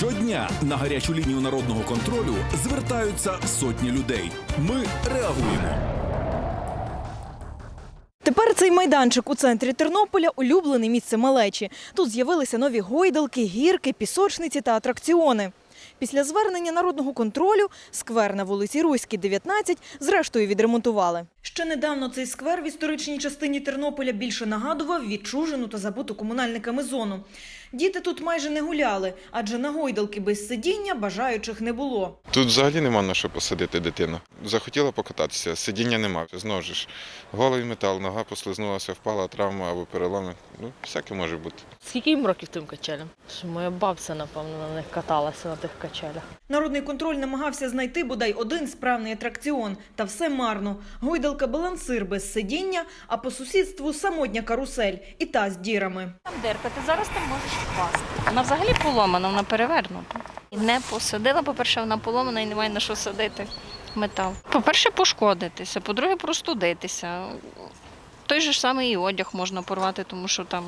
Щодня на гарячу лінію народного контролю звертаються сотні людей. Ми реагуємо. Тепер цей майданчик у центрі Тернополя улюблене місце малечі. Тут з'явилися нові гойдалки, гірки, пісочниці та атракціони. Після звернення народного контролю сквер на вулиці Руській, 19, зрештою відремонтували. Ще недавно цей сквер в історичній частині Тернополя більше нагадував відчужену та забуту комунальниками зону. Діти тут майже не гуляли, адже на гойдалки без сидіння бажаючих не було. Тут взагалі нема на що посадити дитину. Захотіла покататися, сидіння нема. Знову ж голий метал, нога послизнулася, впала травма або переломи. Ну, всяке може бути. Скільки їм років тим качелям? Що моя бабця, напевно, на них каталася на тих качелях. Народний контроль намагався знайти бодай один справний атракціон, та все марно. Гойдалка балансир без сидіння, а по сусідству самотня карусель і та з дірами. Там дирка, ти зараз там можеш впасти. Вона взагалі поломана, вона перевернута. Не посадила, по-перше, вона поломана і немає на що садити метал. По-перше, пошкодитися, по-друге, простудитися. Той же ж самий і одяг можна порвати, тому що там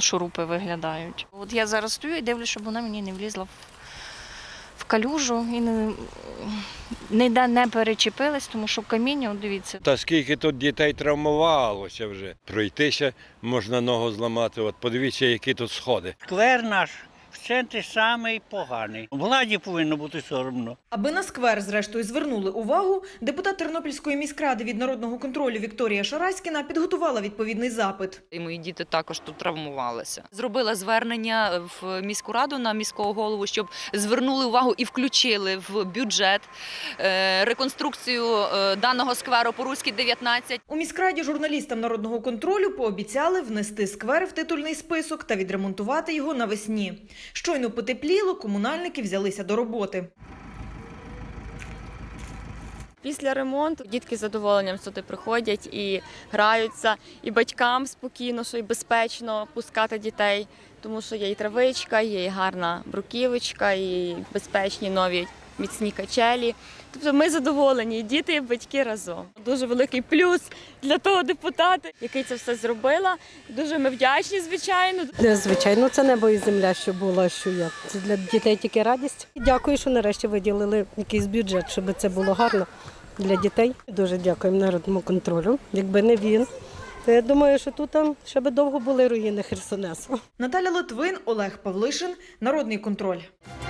шурупи виглядають. От я зараз стою і дивлюсь, щоб вона мені не влізла в калюжу і не, ніде не перечепилась, тому що каміння, дивіться, Та скільки тут дітей травмувалося вже. Пройтися можна ногу зламати. От подивіться, які тут сходи. Сквер наш в центрі самий поганий. Владі повинно бути соромно. Аби на сквер, зрештою, звернули увагу, депутат Тернопільської міськради від народного контролю Вікторія Шараськіна підготувала відповідний запит. І мої діти також тут травмувалися. Зробила звернення в міську раду на міського голову, щоб звернули увагу і включили в бюджет е, реконструкцію е, даного скверу по Руській 19. У міськраді журналістам народного контролю пообіцяли внести сквер в титульний список та відремонтувати його навесні. Щойно потепліло, комунальники взялися до роботи. Після ремонту дітки з задоволенням сюди приходять і граються, і батькам спокійно, що і безпечно пускати дітей, тому що є і травичка, є і гарна бруківочка, і безпечні нові міцні качелі. Тобто ми задоволені, і діти і батьки разом. Дуже великий плюс для того депутата, який це все зробила. Дуже ми вдячні, звичайно. Е, Звичайно, це небо і земля, що було, що я. Це для дітей тільки радість. Дякую, що нарешті виділили якийсь бюджет, щоб це було гарно для дітей. Дуже дякуємо народному контролю. Якби не він, то я думаю, що тут там ще би довго були руїни Херсонесу. Наталя Литвин, Олег Павлишин, Народний контроль.